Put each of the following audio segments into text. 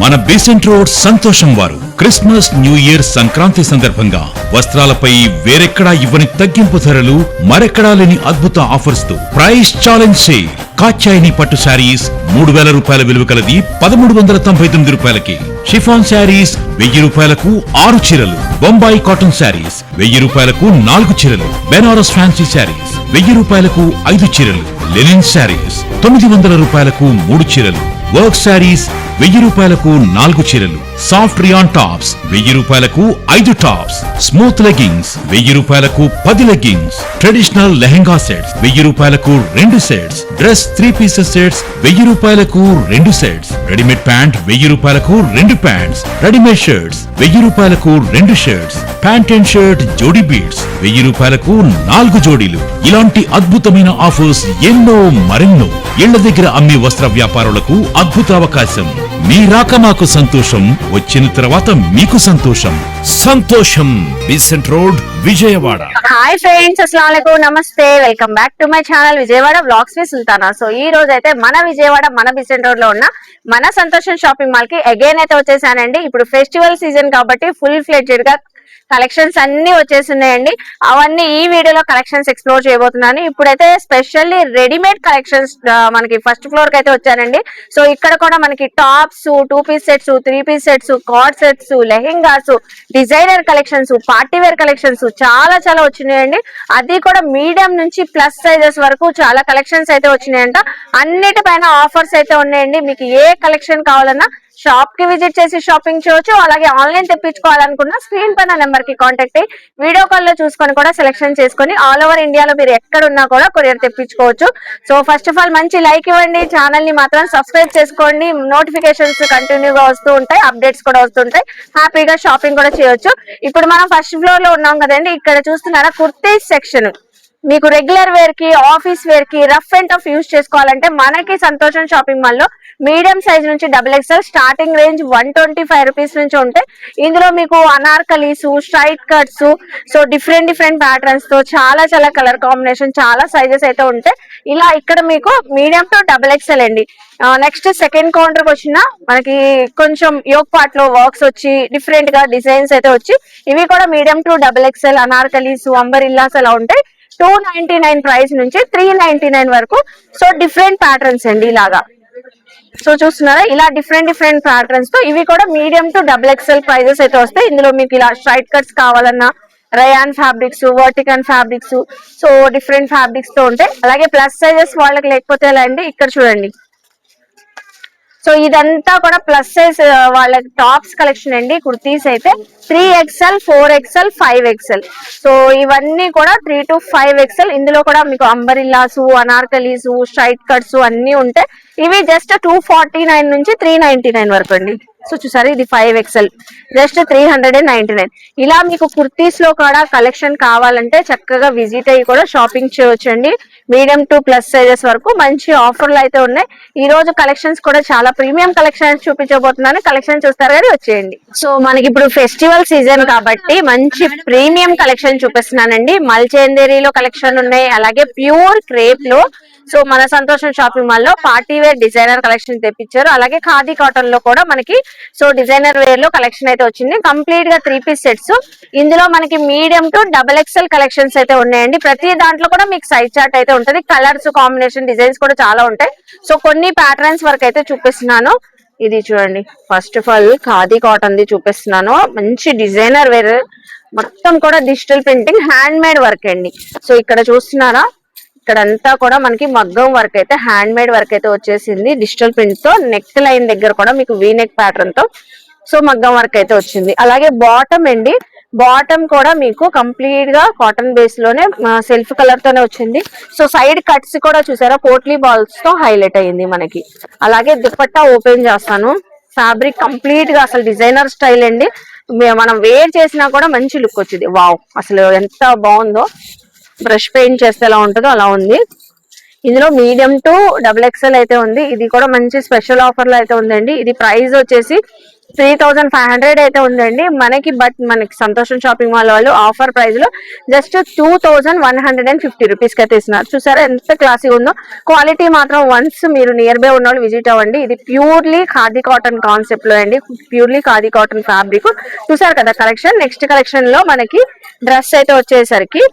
మన Besant road సంతోషం వారు. క్రిస్మస్ న్యూ ఇయర్ సంక్రాంతి సందర్భంగా వస్త్రాలపై వేరెక్కడా ఇవ్వని తగ్గింపు ధరలు మరెక్కడా లేని అద్భుత ఆఫర్స్తో ప్రైస్ ఛాలెంజ్ సే కాచాయిని పట్టు శారీస్ మూడు వేల రూపాయల విలువ కలది పదమూడు వందల తొంభై తొమ్మిది రూపాయలకి. షిఫాన్ శారీస్ వెయ్యి రూపాయలకు ఆరు చీరలు. బొంబాయి కాటన్ శారీస్ వెయ్యి రూపాయలకు నాలుగు చీరలు. బెనారస్ ఫ్యాన్సీ శారీస్ వెయ్యి రూపాయలకు ఐదు చీరలు. లెనిన్ శారీస్ తొమ్మిది వందల రూపాయలకు మూడు చీరలు. వర్క్ శారీస్ వెయ్యి రూపాయలకు నాలుగు చీరలు. సాఫ్ట్ రియాన్ టాప్స్ వెయ్యి రూపాయలకు ఐదు టాప్స్. స్మూత్ లెగ్గింగ్స్ వెయ్యి రూపాయలకు పది లెగ్గింగ్స్. ట్రెడిషనల్ లెహెంగా సెట్స్ వెయ్యి రూపాయలకు రెండు sets. Dress three pieces sets వెయ్యి రూపాయలకు రెండు సెట్స్. రెడీమేడ్ ప్యాంట్ వెయ్యి రూపాయలకు రెండు ప్యాంట్స్. రెడీమేడ్ షర్ట్స్ వెయ్యి రూపాయలకు రెండు షర్ట్స్. ప్యాంట్ అండ్ షర్ట్ జోడీ బీట్స్ వెయ్యి రూపాయలకు నాలుగు జోడీలు. ఇలాంటి అద్భుతమైన ఆఫర్స్ ఎన్నో మరెన్నో. ఇళ్ళ దగ్గర అమ్మే వస్త్ర వ్యాపారులకు అద్భుత అవకాశం మీ రాక మాకు సంతోషం. వచ్చిన తర్వాత మీకు సంతోషం. సంతోషం. Besant road Vijayawada. Hi friends అస్సలం నమస్తే. Welcome back to my channel Vijayawada blogs V Sultana. So ఈ రోజు అయితే మన విజయవాడ మన బిసెంట్ రోడ్లో ఉన్న మన సంతోషం షాపింగ్ మాల్కి అగైన్ అయితే వచ్చేసానండి. ఇప్పుడు ఫెస్టివల్ సీజన్ కాబట్టి ఫుల్ ఫ్లెడ్జెడ్గా కలెక్షన్స్ అన్ని వచ్చేసినాయండి అవన్నీ ఈ వీడియోలో కలెక్షన్స్ ఎక్స్ప్లోర్ చేయబోతున్నాను. ఇప్పుడైతే స్పెషల్లీ రెడీమేడ్ కలెక్షన్స్ మనకి ఫస్ట్ ఫ్లోర్కి అయితే వచ్చానండి. సో ఇక్కడ కూడా మనకి tops two piece sets three piece sets cord sets lehengas designer collections party wear collections చాలా చాలా వచ్చినాయండి. అది కూడా మీడియం నుంచి ప్లస్ సైజెస్ వరకు చాలా కలెక్షన్స్ అయితే వచ్చినాయంట. అన్నిటిపైన ఆఫర్స్ అయితే ఉన్నాయండి. మీకు ఏ కలెక్షన్ కావాలన్నా షాప్కి విజిట్ చేసి షాపింగ్ చేయొచ్చు. అలాగే ఆన్లైన్ తెప్పించుకోవాలనుకున్న స్క్రీన్ పైన నెంబర్కి కాంటాక్ట్ అయ్యి వీడియో కాల్లో చూసుకొని కూడా సెలెక్షన్ చేసుకొని ఆల్ ఓవర్ ఇండియాలో మీరు ఎక్కడ ఉన్నా కూడా కొరియర్ తెప్పించుకోవచ్చు. సో ఫస్ట్ ఆఫ్ ఆల్ మంచి లైక్ ఇవ్వండి. ఛానల్ని మాత్రం సబ్స్క్రైబ్ చేసుకోండి. నోటిఫికేషన్స్ కంటిన్యూగా వస్తూ ఉంటాయి. అప్డేట్స్ కూడా వస్తుంటాయి హ్యాపీగా షాపింగ్ కూడా చేయొచ్చు. ఇప్పుడు మనం ఫస్ట్ ఫ్లోర్లో ఉన్నాం కదండి. ఇక్కడ చూస్తున్నారా కుర్తీస్ సెక్షన్ మీకు రెగ్యులర్ వేర్కి ఆఫీస్ వేర్కి రఫ్ అండ్ టఫ్ యూజ్ చేసుకోవాలంటే మనకి సంతోషం షాపింగ్ మాల్లో మీడియం సైజ్ నుంచి double XL starting range one twenty five rupees నుంచి ఉంటాయి ఇందులో మీకు Anarkalis straight cuts so different different ప్యాటర్న్స్తో చాలా చాలా కలర్ కాంబినేషన్ చాలా సైజెస్ అయితే ఉంటాయి ఇలా ఇక్కడ మీకు మీడియం టు డబుల్ ఎక్స్ఎల్ అండి. నెక్స్ట్ సెకండ్ కౌంటర్కి వచ్చిన మనకి కొంచెం యోగ్ పార్ట్లో వర్క్స్ వచ్చి డిఫరెంట్గా డిజైన్స్ అయితే వచ్చి ఇవి కూడా medium to double XL Anarkalis umbrellas అలా ఉంటాయి. టూ నైన్టీ నైన్ ప్రైస్ నుంచి త్రీ నైన్టీ నైన్ వరకు. సో డిఫరెంట్ ప్యాటర్న్స్ అండి ఇలాగా. సో చూస్తున్నారా? ఇలా డిఫరెంట్ డిఫరెంట్ ప్యాటర్న్స్తో ఇవి కూడా medium to double XL prices అయితే వస్తాయి. ఇందులో మీకు ఇలా స్ట్రైట్ కట్స్ కావాలన్నా రయాన్ ఫ్యాబ్రిక్స్ వర్టికన్ ఫ్యాబ్రిక్స్ సో డిఫరెంట్ ఫ్యాబ్రిక్స్తో ఉంటాయి. అలాగే ప్లస్ సైజెస్ వాళ్ళకి లేకపోతే ఎలా అండి? ఇక్కడ చూడండి. సో ఇదంతా కూడా ప్లస్ సైజ్ వాళ్ళ టాప్స్ కలెక్షన్ అండి. కుర్తీస్ అయితే three XL four XL five XL so ఇవన్నీ కూడా త్రీ టు ఫైవ్ ఎక్స్ఎల్ ఇందులో కూడా మీకు అంబరిల్లాసు అనార్కలీసు స్ట్రైట్ కట్స్ అన్ని ఉంటాయి ఇవి జస్ట్ టూ ఫార్టీ నైన్ నుంచి త్రీ నైన్టీ నైన్ వరకు అండి. సో చూసారు ఇది five XL just three hundred and ninety nine ఇలా మీకు కుర్తీస్లో కూడా కలెక్షన్ కావాలంటే చక్కగా విజిట్ అయ్యి కూడా షాపింగ్ చేయొచ్చండి. మీడియం టు ప్లస్ సైజెస్ వరకు మంచి ఆఫర్లు అయితే ఉన్నాయి. ఈ రోజు కలెక్షన్స్ కూడా చాలా ప్రీమియం కలెక్షన్స్ చూపించబోతున్నాను. కలెక్షన్ చూస్తారు కానీ వచ్చేయండి. సో మనకి ఇప్పుడు ఫెస్టివల్ సీజన్ కాబట్టి మంచి ప్రీమియం కలెక్షన్ చూపిస్తున్నానండి. మల్చేందేరిలో కలెక్షన్ ఉన్నాయి. అలాగే ప్యూర్ క్రేప్లో సో మన సంతోషం షాపింగ్ మాల్లో పార్టీ వేర్ డిజైనర్ కలెక్షన్ తెప్పించారు. అలాగే ఖాదీ కాటన్లో కూడా మనకి సో డిజైనర్ వేర్లో కలెక్షన్ అయితే వచ్చింది. కంప్లీట్గా త్రీ పీస్ సెట్స్. ఇందులో మనకి medium to double XL collections అయితే ఉన్నాయండి. ప్రతి దాంట్లో కూడా మీకు సైజ్ చార్ట్ అయితే ఉంటది. కలర్స్ కాంబినేషన్ డిజైన్స్ కూడా చాలా ఉంటాయి. సో కొన్ని ప్యాటర్న్స్ వరకు అయితే చూపిస్తున్నాను. ఇది చూడండి. First of all khadi cotton the చూపిస్తున్నాను. మంచి డిజైనర్ వేర్. మొత్తం కూడా digital printing hand made work అండి. సో ఇక్కడ చూస్తున్నారా? ఇక్కడంతా కూడా మనకి మగ్గం వర్క్ అయితే హ్యాండ్ మేడ్ వర్క్ అయితే వచ్చేసింది. డిజిటల్ ప్రింట్తో నెక్ లైన్ దగ్గర కూడా మీకు వీ నెక్ ప్యాటర్న్తో సో మగ్గం వర్క్ అయితే వచ్చింది. అలాగే బాటమ్ అండి. బాటమ్ కూడా మీకు కంప్లీట్గా కాటన్ బేస్లోనే సెల్ఫ్ కలర్ తోనే వచ్చింది. సో సైడ్ కట్స్ కూడా చూసారా? పోట్లీ బాల్స్తో హైలైట్ అయ్యింది మనకి. అలాగే దుపట్టా ఓపెన్ చేస్తాను. ఫ్యాబ్రిక్ కంప్లీట్గా అసలు డిజైనర్ స్టైల్ అండి. మనం వేర్ చేసినా కూడా మంచి లుక్ వచ్చింది. వావ్ అసలు ఎంత బాగుందో. బ్రష్ పెయింట్ చేస్తే ఎలా ఉంటుందో అలా ఉంది. ఇందులో మీడియం టు డబుల్ ఎక్స్ఎల్ అయితే ఉంది. ఇది కూడా మంచి స్పెషల్ ఆఫర్లో అయితే ఉందండి. ఇది ప్రైస్ వచ్చేసి త్రీ థౌజండ్ ఫైవ్ హండ్రెడ్ అయితే ఉందండి. మనకి బట్ మనకి సంతోషం షాపింగ్ మాల్ వాళ్ళు ఆఫర్ ప్రైస్లో just two thousand one hundred and fifty రూపీస్కి అయితే ఇస్తున్నారు. చూసారా ఎంత క్లాసీ ఉందో. క్వాలిటీ మాత్రం వన్స్ మీరు నియర్ బై ఉన్న వాళ్ళు విజిట్ అవ్వండి. ఇది ప్యూర్లీ ఖాదీ కాటన్ కాన్సెప్ట్లో అండి. Purely khadi cotton fabric. చూసారు కదా కలెక్షన్. నెక్స్ట్ కలెక్షన్లో మనకి డ్రెస్ అయితే వచ్చేసరికి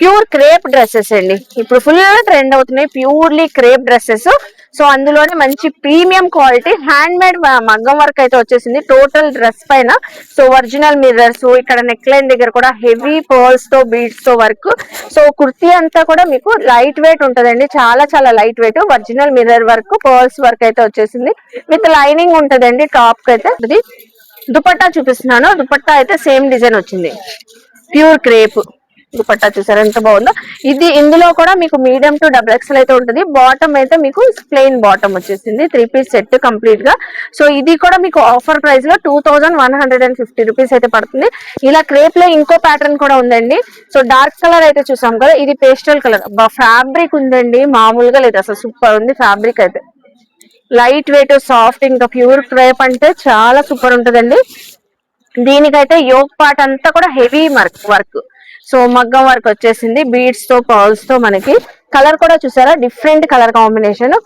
ప్యూర్ క్రేప్ డ్రెస్సెస్ అండి. ఇప్పుడు ఫుల్ ట్రెండ్ అవుతున్నాయి. Purely crepe dresses. సో అందులోనే మంచి ప్రీమియం క్వాలిటీ హ్యాండ్ మేడ్ మగ్గం వర్క్ అయితే వచ్చేసింది. టోటల్ డ్రెస్ పైన. సో ఒరిజినల్ మిర్రర్స్ ఇక్కడ నెక్ లైన్ దగ్గర కూడా హెవీ పర్ల్స్తో బీడ్స్తో వర్క్ సో కుర్తీ అంతా కూడా మీకు లైట్ వెయిట్ ఉంటదండి. చాలా చాలా light weight original mirror work pearls work అయితే వచ్చేసింది. విత్ లైనింగ్ ఉంటదండి టాప్కి అయితే. ఇది దుపట్టా చూపిస్తున్నాను. దుపట్టా అయితే సేమ్ డిజైన్ వచ్చింది. ప్యూర్ క్రేప్ దుపట్టా చూసారు? ఎంత బాగుందో. ఇది ఇందులో కూడా మీకు మీడియం టు డబుల్ ఎక్స్ఎల్ అయితే ఉంటుంది. బాటమ్ అయితే మీకు ప్లెయిన్ బాటమ్ వచ్చేసింది. త్రీ పీస్ సెట్ కంప్లీట్గా. సో ఇది కూడా మీకు ఆఫర్ ప్రైస్లో two thousand one hundred and fifty rupees అయితే పడుతుంది. ఇలా క్రేప్లో ఇంకో ప్యాటర్న్ కూడా ఉందండి. సో డార్క్ కలర్ అయితే చూసాం కదా. ఇది పేస్టల్ కలర్ ఫ్యాబ్రిక్ ఉందండి. మామూలుగా లేదు. అసలు సూపర్ ఉంది ఫ్యాబ్రిక్ అయితే. లైట్ వెయిట్ సాఫ్ట్ ఇంకా ప్యూర్ క్రేప్ అంటే చాలా సూపర్ ఉంటుందండి. దీనికైతే యోగ్ పార్ట్ అంతా కూడా హెవీ వర్క్ వర్క్ సో మగ్గం వర్క్ వచ్చేసింది. బీడ్స్తో పర్ల్స్తో మనకి కలర్ కూడా చూసారా? డిఫరెంట్ కలర్ కాంబినేషన్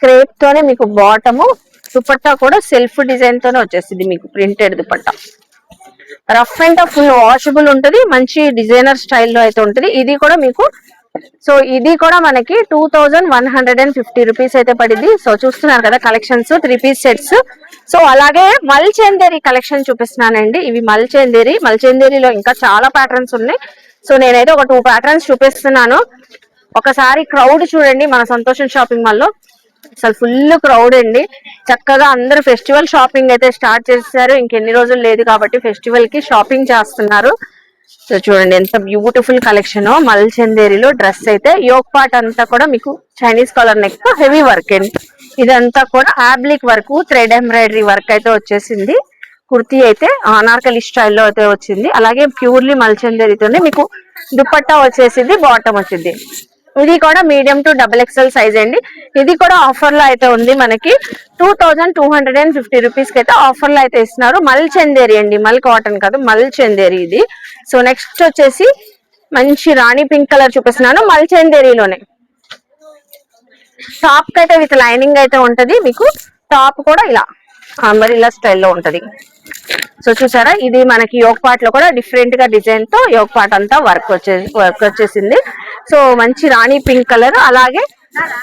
క్రేప్ తోనే మీకు బాటము దుపట్టా కూడా సెల్ఫ్ డిజైన్ తోనే వచ్చేసింది మీకు printed dupatta. Rough and tough full washable ఉంటుంది. మంచి డిజైనర్ స్టైల్లో అయితే ఉంటుంది. ఇది కూడా మీకు సో ఇది కూడా మనకి two thousand one hundred and fifty rupees అయితే పడింది. సో చూస్తున్నారు కదా collections three piece sets so అలాగే మల్చేందేరి కలెక్షన్ చూపిస్తున్నానండి. ఇవి మల్చేందేరి మల్చేందేరిలో ఇంకా చాలా ప్యాటర్న్స్ ఉన్నాయి. సో నేనైతే ఒక టూ ప్యాటర్న్స్ చూపిస్తున్నాను. ఒకసారి క్రౌడ్ చూడండి మన సంతోషం షాపింగ్ మాల్లో. అసలు ఫుల్ క్రౌడ్ అండి. చక్కగా అందరూ ఫెస్టివల్ షాపింగ్ అయితే స్టార్ట్ చేశారు. ఇంకెన్ని రోజులు లేదు కాబట్టి ఫెస్టివల్కి షాపింగ్ చేస్తున్నారు. సో చూడండి ఎంత బ్యూటిఫుల్ కలెక్షన్ మల్చందేరిలో డ్రెస్ అయితే యోగ్ పార్ట్ అంతా కూడా మీకు Chinese collar neck heavy work అండి ఇదంతా కూడా applique work thread embroidery work అయితే వచ్చేసింది. కుర్తీ అయితే అనార్కలి స్టైల్లో అయితే వచ్చింది. అలాగే ప్యూర్లీ మల్చందేరితోనే మీకు దుపట్టా వచ్చేసింది బాటమ్ వచ్చింది. ఇది కూడా medium to double XL size అండి. ఇది కూడా ఆఫర్లో అయితే ఉంది మనకి. Two thousand two hundred and fifty రూపీస్కి అయితే ఆఫర్లో అయితే ఇస్తున్నారు. మల్ చందేరి అండి. మల్ కాటన్ కాదు మల్ చందేరి ఇది. సో నెక్స్ట్ వచ్చేసి మంచి రాణి పింక్ కలర్ చూపిస్తున్నాను. మల్ చందేరిలోనే. టాప్కి అయితే విత్ లైనింగ్ అయితే ఉంటది. మీకు టాప్ కూడా ఇలా అంబరిల్లా స్టైల్లో ఉంటది. సో చూసారా? ఇది మనకి యోగ్ పాట్లో కూడా డిఫరెంట్గా డిజైన్తో యోగ్ పాట్ అంతా వర్క్ వచ్చే వర్క్ వచ్చేసింది. సో మంచి రాణి పింక్ కలర్ అలాగే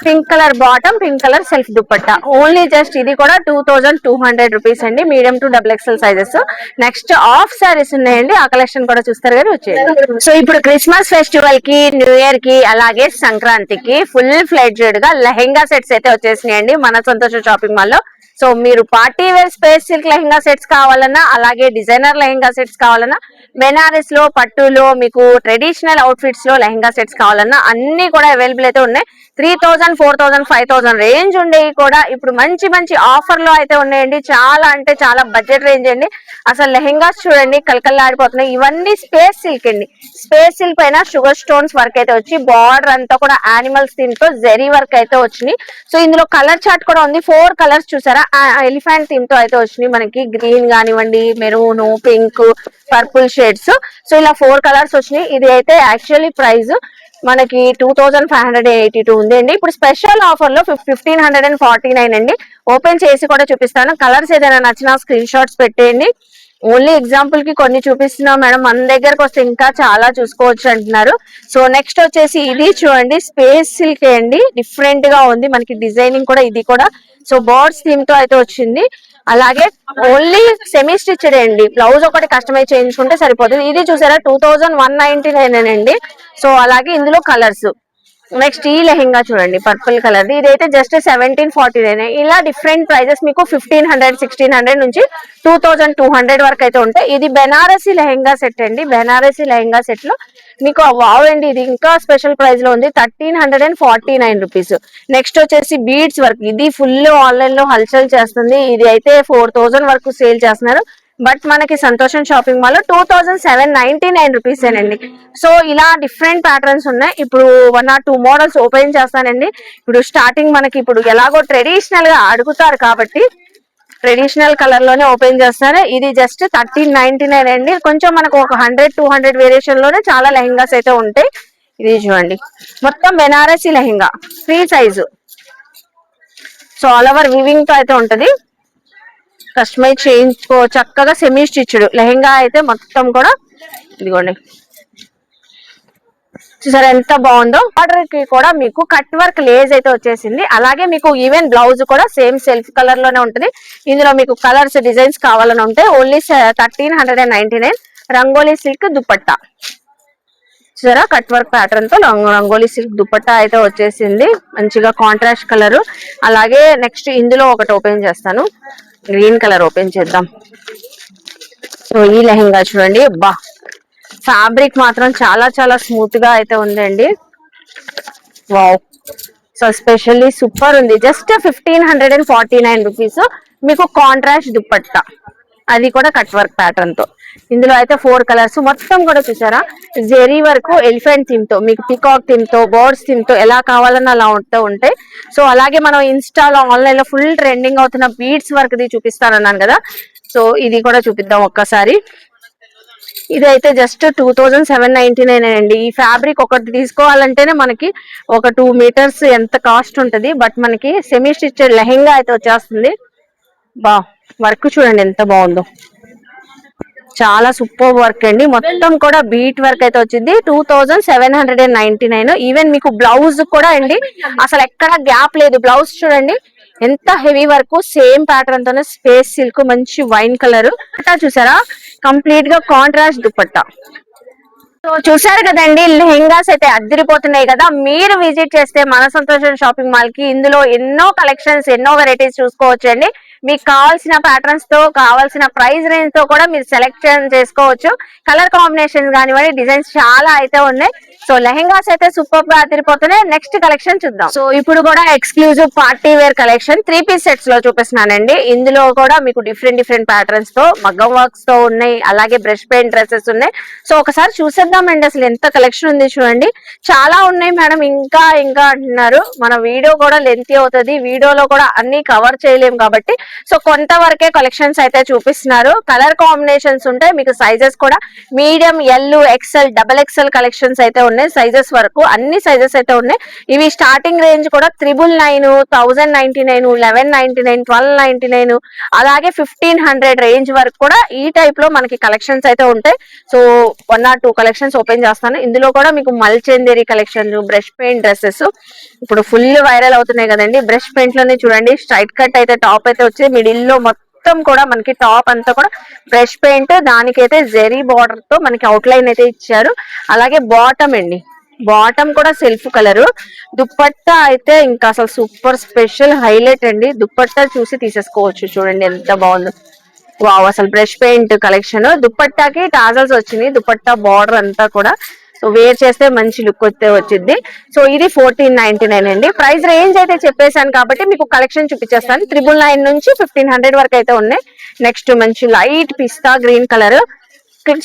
pink colour bottom pink colour self dupatta only just ఇది కూడా two thousand two hundred rupees అండి medium to double XL sizes next of saris ఉన్నాయండి ఆ కలెక్షన్ కూడా చూస్తారు కానీ వచ్చేది సో ఇప్పుడు క్రిస్మస్ ఫెస్టివల్కి న్యూ ఇయర్కి అలాగే సంక్రాంతికి ఫుల్ ఫ్లెడ్జెడ్గా లెహెంగా సెట్స్ అయితే వచ్చేసినాయండి మన సంతోష షాపింగ్ మాల్లో. సో మీరు party wear space silk lehenga sets కావాలన్నా అలాగే డిజైనర్ లెహంగా సెట్స్ కావాలన్నా బెనారస్లో పట్టులో మీకు ట్రెడిషనల్ అవుట్ఫిట్స్లో లెహంగా సెట్స్ కావాలన్నా అన్ని కూడా అవైలబుల్ అయితే ఉన్నాయి. Three thousand four thousand five thousand range ఉండేవి కూడా ఇప్పుడు మంచి మంచి ఆఫర్లో అయితే ఉన్నాయండి. చాలా అంటే చాలా బడ్జెట్ రేంజ్ అండి. అసలు లెహంగాస్ చూడండి కలకల్లాడిపోతున్నాయి ఇవన్నీ స్పేస్ సిల్క్ అండి. స్పేస్ సిల్క్ పైన షుగర్ స్టోన్స్ వర్క్ అయితే వచ్చి బార్డర్ అంతా కూడా యానిమల్స్ దీంతో జెరీ వర్క్ అయితే వచ్చినాయి. సో ఇందులో కలర్ చార్ట్ కూడా ఉంది. ఫోర్ కలర్స్ చూసారా? ఎలిఫెంట్ థీమ్తో అయితే వచ్చినాయి. మనకి గ్రీన్ కానివ్వండి maroon pink purple shades so ఇలా ఫోర్ కలర్స్ వచ్చినాయి. ఇది అయితే యాక్చువల్లీ ప్రైస్ మనకి two thousand five hundred eighty two ఉంది అండి. ఇప్పుడు స్పెషల్ ఆఫర్లో fifteen hundred and forty nine అండి. ఓపెన్ చేసి కూడా చూపిస్తాను. కలర్స్ ఏదైనా నచ్చిన స్క్రీన్ షాట్స్ పెట్టేయండి. ఓన్లీ ఎగ్జాంపుల్కి కొన్ని చూపిస్తున్నాం మేడం. మన దగ్గరకు వస్తే ఇంకా చాలా చూసుకోవచ్చు అంటున్నారు. సో నెక్స్ట్ వచ్చేసి ఇది చూడండి. స్పేస్ సిల్క్ అండి. డిఫరెంట్గా ఉంది. మనకి డిజైనింగ్ కూడా ఇది కూడా. సో బర్డ్స్ థీమ్తో అయితే వచ్చింది. అలాగే ఓన్లీ సెమీ స్టిచ్డ్ అండి. బ్లౌజ్ ఒకటి కస్టమైజ్ చేయించుకుంటే సరిపోతుంది. ఇది చూసారా two thousand one ninety nine అండి. సో అలాగే ఇందులో కలర్స్ నెక్స్ట్ ఈ లెహెంగా చూడండి పర్పుల్ కలర్ ఇదైతే జస్ట్ సెవెంటీన్ ఫార్టీ నైన్ ఇలా డిఫరెంట్ ప్రైజెస్ మీకు ఫిఫ్టీన్ హండ్రెడ్ సిక్స్టీన్ హండ్రెడ్ నుంచి టూ థౌజండ్ టూ హండ్రెడ్ వరకు అయితే ఉంటాయి. ఇది బెనారసీ లెహెంగా సెట్ అండి. బెనారసీ లెహెంగా సెట్లో మీకు వావ్ అండి. ఇది ఇంకా స్పెషల్ ప్రైస్లో ఉంది. Thirteen hundred and forty nine rupees next వచ్చేసి బీడ్స్ వర్క్ ఇది ఫుల్ ఆన్లైన్లో హల్చల్ చేస్తుంది. ఇది అయితే ఫోర్ థౌజండ్ వరకు సేల్ చేస్తున్నారు. బట్ మనకి సంతోషం షాపింగ్ మాల్లో two thousand seven ninety nine rupees ఏనండి. సో ఇలా డిఫరెంట్ ప్యాటర్న్స్ ఉన్నాయి. ఇప్పుడు one or two models open చేస్తానండి. ఇప్పుడు స్టార్టింగ్ మనకి ఇప్పుడు ఎలాగో ట్రెడిషనల్గా అడుగుతారు కాబట్టి ట్రెడిషనల్ కలర్లోనే ఓపెన్ చేస్తారు ఇది జస్ట్ థర్టీన్ నైన్టీ నైన్ అండి. కొంచెం మనకు ఒక హండ్రెడ్ టూ హండ్రెడ్ వేరియేషన్లోనే చాలా లెహంగాస్ అయితే ఉంటాయి. ఇది చూడండి. మొత్తం Banarasi lehenga free size so all over వివింగ్తో అయితే ఉంటది. కస్టమైజ్ చేయించుకో చక్కగా సెమీ స్టిచ్డ్ లెహంగా అయితే మొత్తం కూడా ఇదిగోండి. చూసారు ఎంత బాగుందో? ఆర్డర్కి కూడా మీకు కట్ వర్క్ లేజ్ అయితే వచ్చేసింది. అలాగే మీకు ఈవెన్ బ్లౌజ్ కూడా సేమ్ సెల్ఫ్ కలర్లోనే ఉంటుంది. ఇందులో మీకు కలర్స్ డిజైన్స్ కావాలని ఉంటే only thirteen hundred and nine rangoli silk dupatta. చూసారా? కట్ వర్క్ ప్యాటర్న్తో రంగోలీ సిల్క్ దుపట్టా అయితే వచ్చేసింది. మంచిగా కాంట్రాస్ట్ కలర్ అలాగే నెక్స్ట్ ఇందులో ఒకటి ఓపెన్ చేస్తాను. గ్రీన్ కలర్ ఓపెన్ చేద్దాం. సో ఈ లెహంగా చూడండి. బా ఫ్యాబ్రిక్ మాత్రం చాలా చాలా స్మూత్గా అయితే ఉందండి. వావ్ సో స్పెషల్లీ సూపర్ ఉంది. Just fifteen hundred and forty nine rupees మీకు కాంట్రాస్ట్ దుప్పట్టా. అది కూడా కట్ వర్క్ ప్యాటర్న్తో. ఇందులో అయితే ఫోర్ కలర్స్ మొత్తం కూడా చూసారా? జెరీ వరకు ఎలిఫెంట్ థీమ్తో మీకు పికాక్ థీమ్తో బర్డ్స్ థీమ్తో ఎలా కావాలన్నా అలా ఉంటూ ఉంటాయి. సో అలాగే మనం ఇన్స్టాలో ఆన్లైన్లో ఫుల్ ట్రెండింగ్ అవుతున్న బీడ్స్ వర్క్ ది చూపిస్తానన్నాను కదా. సో ఇది కూడా చూపిద్దాం ఒక్కసారి. ఇది అయితే just two thousand seven ninety nine అండి. ఈ ఫ్యాబ్రిక్ ఒకటి తీసుకోవాలంటేనే మనకి ఒక టూ మీటర్స్ ఎంత కాస్ట్ ఉంటుంది. బట్ మనకి సెమీ స్టిచ్డ్ లెహెంగా అయితే వచ్చేస్తుంది. బా వర్క్ చూడండి ఎంత బాగుందో. చాలా సూపర్ వర్క్ అండి. మొత్తం కూడా బీట్ వర్క్ అయితే వచ్చింది. Two thousand seven hundred and ninety nine. Even మీకు బ్లౌజ్ కూడా అండి. అసలు ఎక్కడ గ్యాప్ లేదు. బ్లౌజ్ చూడండి. ఎంత హెవీ వర్క్ సేమ్ ప్యాటర్న్ తోనే స్పేస్ సిల్క్ మంచి వైన్ కలర్ చూసారా? కంప్లీట్గా కాంట్రాస్ట్ దుపట్టా సో చూసారు కదండి లెహెంగాస్ అయితే అద్దరిపోతున్నాయి కదా. మీరు విజిట్ చేస్తే మన సంతోషం షాపింగ్ మాల్కి ఇందులో ఎన్నో కలెక్షన్స్ ఎన్నో వెరైటీస్ చూసుకోవచ్చు అండి మీకు కావాల్సిన ప్యాటర్న్స్తో కావాల్సిన ప్రైస్ రేంజ్తో కూడా మీరు సెలెక్షన్ చేసుకోవచ్చు. కలర్ కాంబినేషన్స్ కానివ్వండి డిజైన్స్ చాలా అయితే ఉన్నాయి. సో లెహెంగాస్ అయితే సూపర్గా అదిరిపోతున్నాయి నెక్స్ట్ కలెక్షన్ చూద్దాం. సో ఇప్పుడు కూడా exclusive party wear collection three piece సెట్స్లో చూపిస్తున్నానండి. ఇందులో కూడా మీకు డిఫరెంట్ డిఫరెంట్ ప్యాటర్న్స్తో మగ్గం వర్క్స్తో ఉన్నాయి. అలాగే బ్రష్ పెయింట్ డ్రెస్సెస్ ఉన్నాయి. సో ఒకసారి చూసేద్దామండి అసలు ఎంత కలెక్షన్ ఉంది చూడండి. చాలా ఉన్నాయి మేడం ఇంకా ఇంకా అంటున్నారు. మన వీడియో కూడా లెంతీ అవుతుంది. వీడియోలో కూడా అన్ని కవర్ చేయలేము కాబట్టి. సో కొంతవరకే కలెక్షన్స్ అయితే చూపిస్తున్నారు. కలర్ కాంబినేషన్స్ ఉంటాయి. మీకు సైజెస్ కూడా medium L XL double XL collections అయితే ఉన్నాయి సైజెస్ వరకు అన్ని సైజెస్ అయితే ఉన్నాయి. ఇవి స్టార్టింగ్ రేంజ్ కూడా triple nine thousand ninety nine eleven ninety nine twelve ninety nine అలాగే ఫిఫ్టీన్ హండ్రెడ్ రేంజ్ వరకు కూడా ఈ టైప్లో మనకి కలెక్షన్స్ అయితే ఉంటాయి. So one or two collections open చేస్తాను. ఇందులో కూడా మీకు Mulchanderi collection brush paint dresses ఇప్పుడు ఫుల్ వైరల్ అవుతున్నాయి కదండి. బ్రష్ పెయింట్లోనే చూడండి. స్ట్రైట్ కట్ అయితే టాప్ అయితే వచ్చి మిడిల్లో మొత్తం మొత్తం కూడా మనకి టాప్ అంతా కూడా ఫ్రెష్ పెయింట్. దానికైతే జెరీ బార్డర్తో మనకి అవుట్ లైన్ అయితే ఇచ్చారు. అలాగే బాటమ్ అండి. బాటమ్ కూడా సెల్ఫ్ కలర్. దుప్పట్టా అయితే ఇంకా అసలు సూపర్ స్పెషల్ హైలైట్ అండి. దుప్పట్టా చూసి తీసేసుకోవచ్చు చూడండి ఎంత బాగుందో. వావ్ అసలు బ్రష్ పెయింట్ కలెక్షన్. దుప్పట్టాకి టాజల్స్ వచ్చింది దుప్పట్టా బార్డర్ అంతా కూడా సో వేర్ చేస్తే మంచి లుక్ వస్తే వచ్చింది. సో ఇది ఫోర్టీన్ నైన్టీ నైన్ అండి. ప్రైస్ రేంజ్ అయితే చెప్పేశాను కాబట్టి మీకు కలెక్షన్ చూపించేస్తాను. త్రిబుల్ నైన్ నుంచి ఫిఫ్టీన్ హండ్రెడ్ వరకు అయితే ఉన్నాయి. నెక్స్ట్ మంచి లైట్ పిస్తా గ్రీన్ కలర్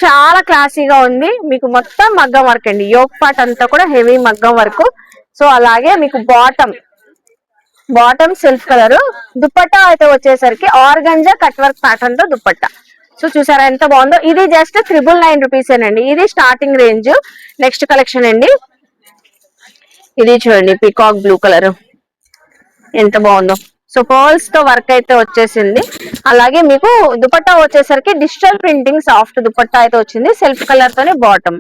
చాలా క్లాసీగా ఉంది. మీకు మొత్తం మగ్గం వర్క్ అండి. యోగ్ పార్ట్ అంతా కూడా హెవీ మగ్గం వర్క్ సో అలాగే మీకు bottom bottom self colour dupatta అయితే వచ్చేసరికి ఆర్గంజా కట్ వర్క్ ప్యాటర్న్తో దుప్పట్టా. సో చూసారా ఎంత బాగుందో? ఇది జస్ట్ త్రిబుల్ నైన్ రూపీస్ అండి ఇది స్టార్టింగ్ రేంజ్ నెక్స్ట్ కలెక్షన్ అండి. ఇది చూడండి పికాక్ బ్లూ కలర్ ఎంత బాగుందో. సో పర్ల్స్తో వర్క్ అయితే వచ్చేసింది. అలాగే మీకు దుపట్టా వచ్చేసరికి డిజిటల్ ప్రింటింగ్ సాఫ్ట్ దుపట్టా అయితే వచ్చింది. సెల్ఫ్ కలర్ తోనే బాటమ్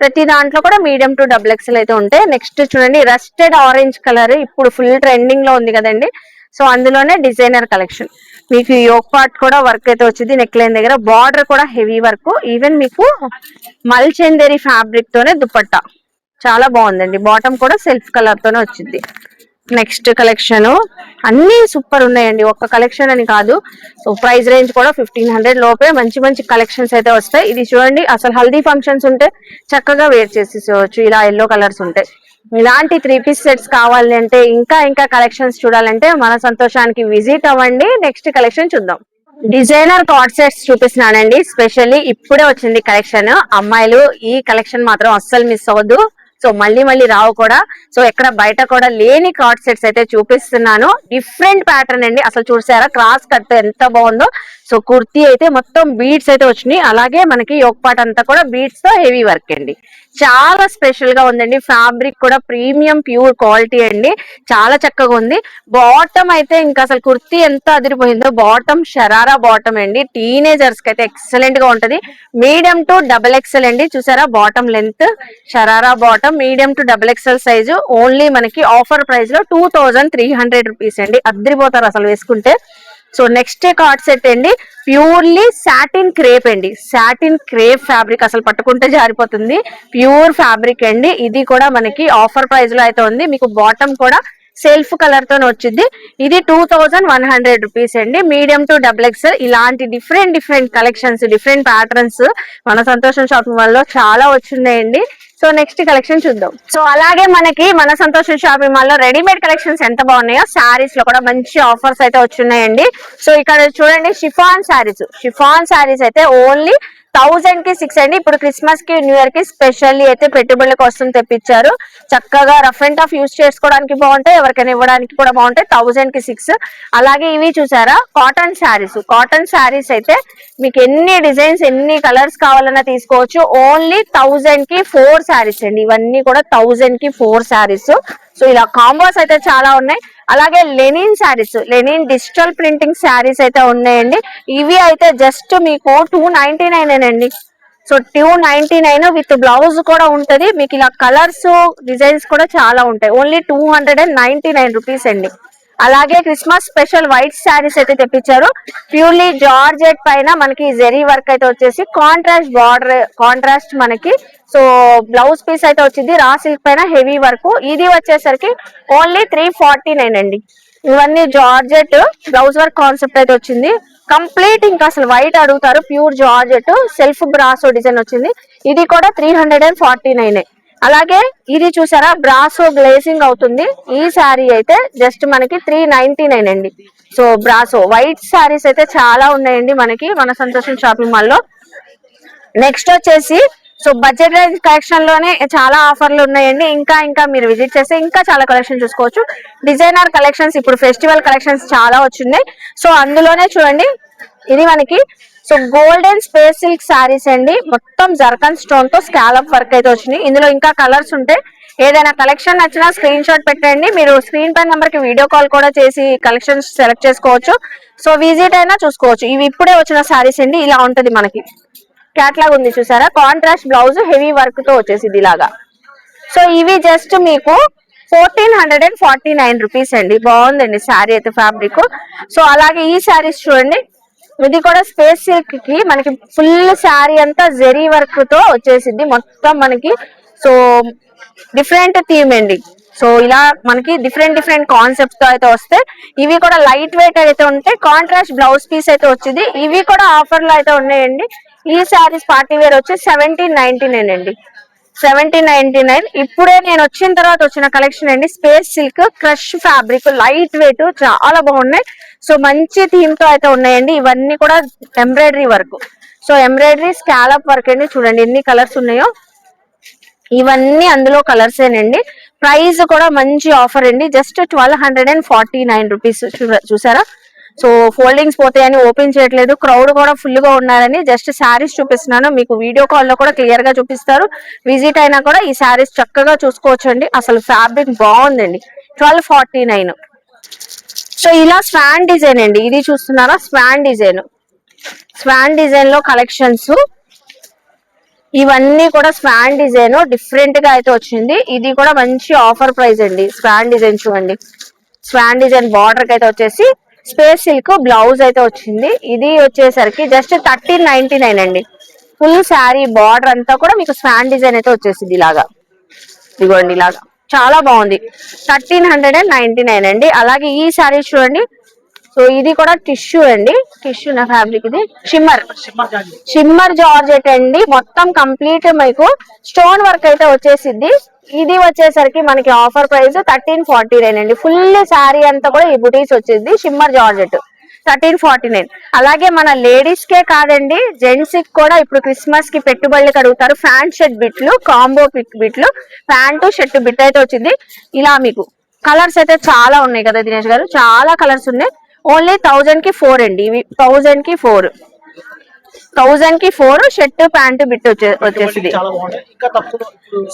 ప్రతి దాంట్లో కూడా మీడియం టు డబుల్ ఎక్స్ఎల్ అయితే ఉంటాయి. నెక్స్ట్ చూడండి రస్టెడ్ ఆరెంజ్ కలర్ ఇప్పుడు ఫుల్ ట్రెండింగ్లో ఉంది కదండి. సో అందులోనే డిజైనర్ కలెక్షన్ మీకు యోక్ పార్ట్ కూడా వర్క్ అయితే వచ్చింది. నెక్ లైన్ దగ్గర బార్డర్ కూడా హెవీ వర్క్ ఈవెన్ మీకు మల్చెందేరి ఫ్యాబ్రిక్ తోనే దుపట్టా. చాలా బాగుందండి. బాటమ్ కూడా సెల్ఫ్ కలర్ తోనే వచ్చింది. నెక్స్ట్ కలెక్షన్ అన్ని సూపర్ ఉన్నాయండి. ఒక్క కలెక్షన్ అని కాదు. సో ప్రైస్ రేంజ్ కూడా ఫిఫ్టీన్ హండ్రెడ్ లోపే మంచి మంచి కలెక్షన్స్ అయితే వస్తాయి. ఇది చూడండి అసలు హల్దీ ఫంక్షన్స్ ఉంటే చక్కగా వేర్ చేసేసుకోవచ్చు ఇలా ఎల్లో కలర్స్ ఉంటాయి ఇలాంటి త్రీ పీస్ సెట్స్ కావాలి అంటే ఇంకా ఇంకా కలెక్షన్స్ చూడాలంటే మన సంతోషానికి విజిట్ అవ్వండి. నెక్స్ట్ కలెక్షన్ చూద్దాం. డిజైనర్ కార్డ్ సెట్స్ చూపిస్తున్నానండి. స్పెషల్లీ ఇప్పుడే వచ్చింది కలెక్షన్ అమ్మాయిలు ఈ కలెక్షన్ మాత్రం అస్సలు మిస్ అవ్వద్దు. సో మళ్ళీ మళ్ళీ రావు కూడా. సో ఎక్కడ బయట కూడా లేని కార్డ్ సెట్స్ అయితే చూపిస్తున్నాను. డిఫరెంట్ ప్యాటర్న్ అండి. అసలు చూసారా? క్రాస్ కట్ ఎంత బాగుందో. సో కుర్తీ అయితే మొత్తం బీడ్స్ అయితే వచ్చినాయి. అలాగే మనకి యోక్ అంతా కూడా బీడ్స్తో హెవీ వర్క్ అండి. చాలా స్పెషల్గా ఉందండి. ఫ్యాబ్రిక్ కూడా ప్రీమియం ప్యూర్ క్వాలిటీ అండి. చాలా చక్కగా ఉంది. బాటమ్ అయితే ఇంకా అసలు కుర్తీ ఎంత అదిరిపోయిందో బాటమ్ షరారా బాటమ్ అండి. టీనేజర్స్కి అయితే ఎక్సలెంట్గా ఉంటది. మీడియం టు డబుల్ ఎక్సెల్ అండి. చూసారా? Bottom length sharara bottom medium to double XL size. Only మనకి ఆఫర్ ప్రైస్లో two thousand three hundred rupees అండి. అద్దరిపోతారు అసలు వేసుకుంటే. సో నెక్స్ట్ కార్డ్ సెట్ అండి. ప్యూర్లీ సాటిన్ క్రేప్ అండి. సాటిన్ క్రేప్ ఫ్యాబ్రిక్ అసలు పట్టుకుంటే జారిపోతుంది. ప్యూర్ ఫ్యాబ్రిక్ అండి. ఇది కూడా మనకి ఆఫర్ ప్రైస్లో అయితే ఉంది. మీకు బాటమ్ కూడా సెల్ఫ్ కలర్తో వచ్చింది. ఇది two thousand one hundred rupees అండి. మీడియం టు డబుల్ ఎక్స్ఎల్ ఇలాంటి different different collections different patterns మన సంతోషం షాపింగ్ మాల్లో చాలా వచ్చినాయండి సో నెక్స్ట్ కలెక్షన్ చూద్దాం. సో అలాగే మనకి మన సంతోషం షాపింగ్ మాల్లో రెడీమేడ్ కలెక్షన్స్ ఎంత బాగున్నాయో శారీస్లో కూడా మంచి ఆఫర్స్ అయితే వచ్చున్నాయండి. సో ఇక్కడ చూడండి షిఫాన్ శారీస్. షిఫాన్ శారీస్ అయితే ఓన్లీ థౌజండ్కి సిక్స్ అండి. ఇప్పుడు క్రిస్మస్కి న్యూ ఇయర్కి స్పెషల్లీ అయితే పెట్టుబడుల కోసం తెప్పించారు. చక్కగా రఫ్ అండ్ టఫ్ యూస్ చేసుకోవడానికి బాగుంటాయి ఎవరికైనా ఇవ్వడానికి కూడా బాగుంటాయి. థౌజండ్కి సిక్స్. అలాగే ఇవి చూసారా? కాటన్ శారీస్. కాటన్ శారీస్ అయితే మీకు ఎన్ని డిజైన్స్ ఎన్ని కలర్స్ కావాలన్నా తీసుకోవచ్చు. ఓన్లీ థౌజండ్కి ఫోర్ శారీస్ అండి. ఇవన్నీ కూడా థౌజండ్కి ఫోర్ శారీస్. సో ఇలా కాంబోస్ అయితే చాలా ఉన్నాయి. అలాగే linen saris linen digital printing saris అయితే ఉన్నాయండి. ఇవి అయితే జస్ట్ మీకు టూ నైన్టీ నైన్ అండి so two ninety nine with blouse కూడా ఉంటుంది. మీకు ఇలా కలర్స్ డిజైన్స్ కూడా చాలా ఉంటాయి. Only two hundred and ninety nine rupees అండి. అలాగే క్రిస్మస్ స్పెషల్ వైట్ శారీస్ అయితే తెప్పించారు. ప్యూర్లీ జార్జెట్ పైన మనకి జెరీ వర్క్ అయితే వచ్చేసి కాంట్రాస్ట్ బార్డర్ కాంట్రాస్ట్ మనకి సో బ్లౌజ్ పీస్ అయితే వచ్చింది. రా సిల్క్ పైన హెవీ వర్క్. ఇది వచ్చేసరికి ఓన్లీ త్రీ ఫార్టీ నైన్ అండి. ఇవన్నీ జార్జెట్ బ్లౌజ్ వర్క్ కాన్సెప్ట్ అయితే వచ్చింది. కంప్లీట్ ఇంకా అసలు వైట్ అడుగుతారు. Pure georgette. Self brasso design వచ్చింది. ఇది కూడా three hundred and forty nine అలాగే ఇది చూసారా? బ్రాసో గ్లేసింగ్ అవుతుంది. ఈ శారీ అయితే జస్ట్ మనకి త్రీ నైన్టీ నైన్ అండి. So brasso. వైట్ శారీస్ అయితే చాలా ఉన్నాయండి మనకి మన సంతోషం షాపింగ్ మాల్లో. నెక్స్ట్ వచ్చేసి సో బడ్జెట్ రేంజ్ కలెక్షన్లోనే చాలా ఆఫర్లు ఉన్నాయండి. ఇంకా ఇంకా మీరు విజిట్ చేస్తే ఇంకా చాలా కలెక్షన్ చూసుకోవచ్చు. డిజైనర్ కలెక్షన్స్ ఇప్పుడు ఫెస్టివల్ కలెక్షన్స్ చాలా వచ్చినాయి సో అందులోనే చూడండి ఇది మనకి so golden space silk saris అండి. మొత్తం జర్కన్ స్టోన్తో స్కాలప్ వర్క్ అయితే వచ్చినాయి ఇందులో ఇంకా కలర్స్ ఉంటాయి ఏదైనా కలెక్షన్ నచ్చినా స్క్రీన్ షాట్ పెట్టండి. మీరు స్క్రీన్ పై నెంబర్కి వీడియో కాల్ కూడా చేసి కలెక్షన్స్ సెలెక్ట్ చేసుకోవచ్చు. సో విజిట్ అయినా చూసుకోవచ్చు. ఇవి ఇప్పుడే వచ్చిన శారీస్ అండి. ఇలా ఉంటది మనకి. క్యాట్లాగ్ ఉంది చూసారా? కాంట్రాస్ట్ బ్లౌజ్ హెవీ వర్క్తో వచ్చేసింది ఇలాగా సో ఇవి జస్ట్ మీకు fourteen hundred and forty nine rupees అండి. బాగుందండి శారీ అయితే ఫ్యాబ్రిక్ సో అలాగే ఈ శారీస్ చూడండి. ఇది కూడా స్పేస్ సిల్క్కి మనకి ఫుల్ శారీ అంతా జెరీ వర్క్తో వచ్చేసింది. మొత్తం మనకి సో డిఫరెంట్ థీమ్ అండి. సో ఇలా మనకి డిఫరెంట్ డిఫరెంట్ కాన్సెప్ట్స్తో అయితే వస్తే ఇవి కూడా లైట్ వెయిట్ అయితే ఉంటాయి కాంట్రాస్ట్ బ్లౌజ్ పీస్ అయితే వచ్చింది. ఇవి కూడా ఆఫర్లో అయితే ఉన్నాయండి. ఈ శారీస్ పార్టీ వేర్ వచ్చి సెవెంటీన్ నైన్టీ నైన్ అండి. Seventeen ninety nine. ఇప్పుడే నేను వచ్చిన తర్వాత వచ్చిన కలెక్షన్ అండి. Space silk crush fabric light weight చాలా బాగున్నాయి. సో మంచి థీమ్తో అయితే ఉన్నాయండి. ఇవన్నీ కూడా embroidery work. So embroidery scallop work అండి. చూడండి ఎన్ని కలర్స్ ఉన్నాయో. ఇవన్నీ అందులో కలర్స్ ఏనండి. ప్రైస్ కూడా మంచి ఆఫర్ అండి. Just twelve hundred and forty nine rupees చూసారా? సో ఫోల్డింగ్స్ పోతాయని ఓపెన్ చేయట్లేదు. క్రౌడ్ కూడా ఫుల్గా ఉన్నారని జస్ట్ శారీస్ చూపిస్తున్నాను. మీకు వీడియో కాల్లో కూడా క్లియర్గా చూపిస్తారు. విజిట్ అయినా కూడా ఈ శారీస్ చక్కగా చూసుకోవచ్చండి. అసలు ఫ్యాబ్రిక్ బాగుందండి. Twelve forty nine. సో ఇలా స్వాన్ డిజైన్ అండి. ఇది చూస్తున్నారా? Swan design. స్వాన్ డిజైన్లో కలెక్షన్స్. ఇవన్నీ కూడా స్వాన్ డిజైన్. డిఫరెంట్గా అయితే వచ్చింది. ఇది కూడా మంచి ఆఫర్ ప్రైస్ అండి. స్వాన్ డిజైన్ చూడండి. స్వాన్ డిజైన్ బార్డర్కి అయితే వచ్చేసి స్పేస్ సిల్క్ బ్లౌజ్ అయితే వచ్చింది. ఇది వచ్చేసరికి జస్ట్ థర్టీన్ నైన్టీ నైన్ అండి. ఫుల్ శారీ బార్డర్ అంతా కూడా మీకు స్వాన్ డిజైన్ అయితే వచ్చేసింది ఇలాగా. ఇదిగోండి ఇలాగా. చాలా బాగుంది. Thirteen hundred and ninety nine అండి. అలాగే ఈ శారీ చూడండి సో ఇది కూడా టిష్యూ అండి. టిష్యూ నా ఫ్యాబ్రిక్ ఇది. షిమ్మర్. షిమ్మర్ జార్జెట్ అండి. మొత్తం కంప్లీట్ మీకు స్టోన్ వర్క్ అయితే వచ్చేసిద్ది. ఇది వచ్చేసరికి మనకి offer price thirteen forty nine అండి. ఫుల్ శారీ అంతా కూడా ఈ బుటీస్ వచ్చేది shimmer georgette thirteen forty nine. అలాగే మన లేడీస్ కే కాదండి జెంట్స్కి కూడా ఇప్పుడు క్రిస్మస్కి పెట్టుబడులు కడుగుతారు ప్యాంట్ షర్ట్ బిట్లు కాంబో బిట్లు ప్యాంటు షర్ట్ బిట్ అయితే వచ్చింది. ఇలా మీకు కలర్స్ అయితే చాలా ఉన్నాయి కదా దినేష్ గారు? చాలా కలర్స్ ఉన్నాయి. ఓన్లీ థౌజండ్కి ఫోర్ అండి. ఇవి థౌజండ్కి ఫోర్. థౌజండ్కి ఫోర్ షర్ట్ ప్యాంటు బిట్ వచ్చే వచ్చేసింది.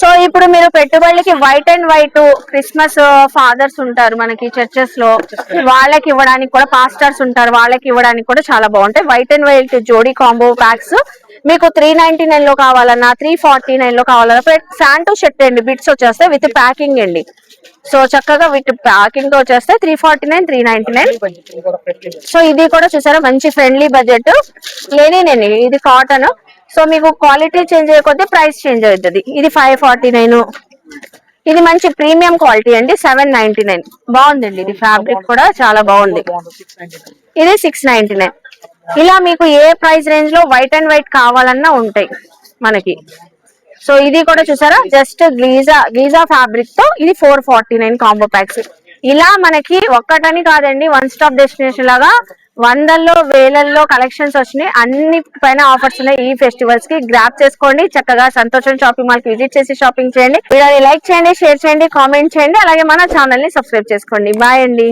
సో ఇప్పుడు మీరు పెట్టుబడులకి white and white Christmas fathers ఉంటారు మనకి చర్చెస్లో. వాళ్ళకి ఇవ్వడానికి కూడా పాస్టర్స్ ఉంటారు. వాళ్ళకి ఇవ్వడానికి కూడా చాలా బాగుంటాయి. వైట్ అండ్ వైట్ జోడీ కాంబో ప్యాక్స్. మీకు త్రీ నైన్టీ నైన్లో కావాలన్నా త్రీ ఫార్టీ నైన్లో కావాలన్నా ఫ్యాంటు షర్ట్ అండి. బిట్స్ వచ్చేస్తాయి విత్ ప్యాకింగ్ అండి. సో చక్కగా విత్ ప్యాకింగ్తో వచ్చేస్తే three forty nine three ninety nine. So ఇది కూడా చూసారా మంచి ఫ్రెండ్లీ బడ్జెట్ లేనేనండి ఇది కాటన్ సో మీకు క్వాలిటీ చేంజ్ అయ్యకపోతే ప్రైస్ చేంజ్ అవుతుంది. ఇది ఫైవ్ ఫార్టీ నైన్ ఇది మంచి ప్రీమియం క్వాలిటీ అండి సెవెన్ నైన్టీ నైన్ బాగుందండి ఇది ఫ్యాబ్రిక్ కూడా చాలా బాగుంది. ఇది సిక్స్ నైన్టీ నైన్ ఇలా మీకు ఏ ప్రైస్ రేంజ్లో వైట్ అండ్ వైట్ కావాలన్నా ఉంటాయి మనకి. సో ఇది కూడా చూసారా? జస్ట్ గ్లీజా గీజా ఫ్యాబ్రిక్తో ఇది four forty nine combo packs ఇలా మనకి ఒక్కటని కాదండి వన్ స్టాప్ డెస్టినేషన్ లాగా వందల్లో వేలల్లో కలెక్షన్స్ వచ్చినాయి. అన్ని పైన ఆఫర్స్ ఉన్నాయి ఈ ఫెస్టివల్స్కి. గ్రాప్ చేసుకోండి చక్కగా సంతోషం షాపింగ్ మాల్కి విజిట్ చేసి షాపింగ్ చేయండి. వీడియోని లైక్ చేయండి షేర్ చేయండి కామెంట్ చేయండి. అలాగే మన ఛానల్ని సబ్స్క్రైబ్ చేసుకోండి. బాయ్ అండి.